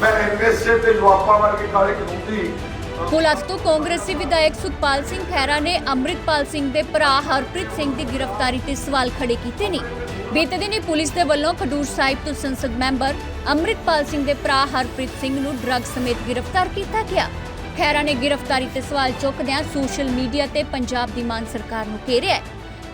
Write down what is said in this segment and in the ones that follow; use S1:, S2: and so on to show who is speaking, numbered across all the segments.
S1: ਮੈਂ ਐਨਐਸਏ ਤੇ ਜਵਾਬਾਂ ਵਰਗੇ ਕਾਲੇ ਕਾਨੂੰਨ ਦੀ
S2: ਪੁਲਸ ਤੋਂ ਕਾਂਗਰਸੀ ਵਿਧਾਇਕ ਸੁਖਪਾਲ ਸਿੰਘ ਖਹਿਰਾ ਨੇ ਅੰਮ੍ਰਿਤਪਾਲ ਸਿੰਘ ਦੇ ਭਰਾ ਹਰਪ੍ਰੀਤ ਸਿੰਘ ਦੀ ਗ੍ਰਿਫਤਾਰੀ ਤੇ ਸਵਾਲ ਖੜੇ ਕੀਤੇ ਨੇ। ਬੀਤੇ ਦਿਨੀ ਪੁਲਿਸ ਦੇ ਵੱਲੋਂ ਖਡੂਰ ਸਾਹਿਬ ਤੋਂ ਸੰਸਦ ਮੈਂਬਰ ਅੰਮ੍ਰਿਤਪਾਲ ਸਿੰਘ ਦੇ ਭਰਾ ਹਰਪ੍ਰੀਤ ਸਿੰਘ ਨੂੰ ਡਰੱਗ ਸਮੇਤ ਗ੍ਰਿਫਤਾਰ ਕੀਤਾ ਗਿਆ। ਖਹਿਰਾ ਨੇ ਗ੍ਰਿਫਤਾਰੀ ਤੇ ਸਵਾਲ ਚੁੱਕਦਿਆਂ ਸੋਸ਼ਲ ਮੀਡੀਆ ਤੇ ਪੰਜਾਬ ਦੀ ਮਾਨ ਸਰਕਾਰ ਨੂੰ ਘੇਰਿਆ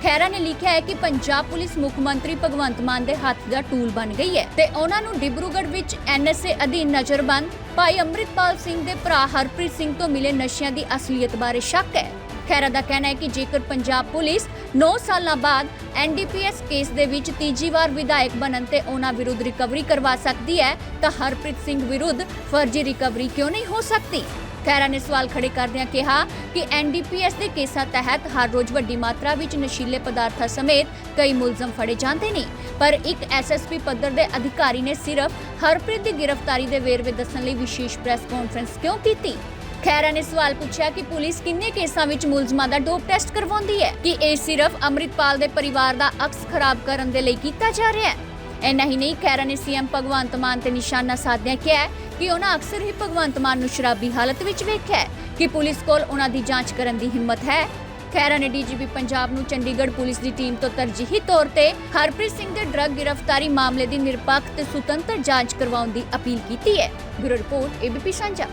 S2: ਹੈ ਨੇ ਲਿਖਿਆ ਹੈ ਕਿ ਪੰਜਾਬ ਪੁਲਿਸ ਮੁੱਖ ਮੰਤਰੀ ਭਗਵੰਤ ਮਾਨ ਦੇ ਹੱਥ ਦਾ ਟੂਲ ਬਣ ਗਈ ਹੈ ਤੇ ਉਹਨਾਂ ਨੂੰ ਡਿਬਰੂਗੜ੍ਹ ਵਿੱਚ ਐਨਐਸਏ ਅਧੀਨ ਨਜ਼ਰਬੰਦ ਭਾਈ ਅੰਮ੍ਰਿਤਪਾਲ ਸਿੰਘ ਦੇ ਭਰਾ ਹਰਪ੍ਰੀਤ ਸਿੰਘ ਤੋਂ ਮਿਲੇ ਨਸ਼ਿਆਂ ਦੀ ਅਸਲੀਅਤ ਬਾਰੇ ਸ਼ੱਕ ਹੈ। ਖਹਿਰਾ ਦਾ ਕਹਿਣਾ ਹੈ ਕਿ ਜੇਕਰ ਪੰਜਾਬ ਪੁਲਿਸ 9 ਸਾਲਾਂ ਬਾਅਦ ਐਨਡੀਪੀਐਸ ਕੇਸ ਦੇ ਵਿੱਚ ਤੀਜੀ ਵਾਰ ਵਿਧਾਇਕ ਬਣਨ ਤੇ ਉਹਨਾਂ ਵਿਰੁੱਧ ਰਿਕਵਰੀ ਕਰਵਾ ਸਕਦੀ ਹੈ, ਤਾਂ ਹਰਪ੍ਰੀਤ ਸਿੰਘ ਵਿਰੁੱਧ ਫਰਜ਼ੀ ਰਿਕਵਰੀ ਕਿਉਂ ਨਹੀਂ ਹੋ ਸਕਦੀ? ਖੈਰਾ ਨੇ ਸਵਾਲ ਖੜੇ ਕਰਦਿਆਂ ਕਿਹਾ ਕਿ ਐਨਡੀਪੀਐਸ ਦੇ ਕੇਸਾਂ ਤਹਿਤ ਹਰ ਰੋਜ਼ ਵੱਡੀ ਮਾਤਰਾ ਵਿੱਚ ਨਸ਼ੀਲੇ ਪਦਾਰਥਾਂ ਸਮੇਤ ਕਈ ਮੁਲਜ਼ਮ ਫੜੇ ਜਾਂਦੇ ਨੇ। ਪਰ ਇੱਕ ਐਸਐਸਪੀ ਪੱਧਰ ਦੇ ਅਧਿਕਾਰੀ ਨੇ ਸਿਰਫ ਹਰਪ੍ਰੀਤ ਦੀ ਗ੍ਰਿਫਤਾਰੀ ਦੇ ਵੇਰਵੇ ਦੱਸਣ ਲਈ ਵਿਸ਼ੇਸ਼ ਪ੍ਰੈਸ ਕਾਨਫਰੰਸ ਕਿਉਂ ਕੀਤੀ? ਖੈਰਾ ਨੇ ਸਵਾਲ ਪੁੱਛਿਆ ਕਿ ਪੁਲਿਸ ਕਿੰਨੇ ਕੇਸਾਂ ਵਿੱਚ ਮੁਲਜ਼ਮਾਂ ਦਾ ਡੋਪ ਟੈਸਟ ਕਰਵਾਉਂਦੀ ਹੈ? ਕਿ ਇਹ ਸਿਰਫ ਅੰਮ੍ਰਿਤਪਾਲ ਦੇ ਪਰਿਵਾਰ ਦਾ ਅਕਸ ਖਰਾਬ ਕਰਨ ਦੇ ਲਈ ਕੀਤਾ ਜਾ ਰਿਹਾ ਹੈ? ਇੰਨਾ ਹੀ ਨਹੀਂ ਖੈਰਾ ਨੇ ਸੀਐਮ ਭਗਵੰਤ ਮਾਨ ਤੇ ਨਿਸ਼ਾਨਾ ਸਾਧਿਆ ਕਿਹਾ ਕਿ ਉਹਨਾਂ ਅਕਸਰ ਹੀ ਭਗਵੰਤ ਮਾਨ ਨੂੰ ਸ਼ਰਾਬੀ ਹਾਲਤ ਵਿੱਚ ਵੇਖਿਆ ਕਿ ਪੁਲਿਸ ਕੋਲ ਉਹਨਾਂ ਦੀ ਜਾਂਚ ਕਰਨ ਦੀ ਹਿੰਮਤ ਹੈ। ਖੈਰਾ ਨੇ ਡੀਜੀਪੀ ਪੰਜਾਬ ਨੂੰ ਚੰਡੀਗੜ੍ਹ ਪੁਲਿਸ ਦੀ ਟੀਮ ਤੋਂ ਤਰਜੀਹੀ ਤੌਰ ਤੇ ਹਰਪ੍ਰੀਤ ਸਿੰਘ ਦੇ ਡਰੱਗ ਗ੍ਰਿਫਤਾਰੀ ਮਾਮਲੇ ਦੀ ਨਿਰਪੱਖ ਤੇ ਸੁਤੰਤਰ ਜਾਂਚ ਕਰਵਾਉਣ ਦੀ ਅਪੀਲ ਕੀਤੀ ਹੈ। ਬਿਊਰੋ ਰਿਪੋਰਟ, ਏਬੀਪੀ ਸਾਂਝਾ।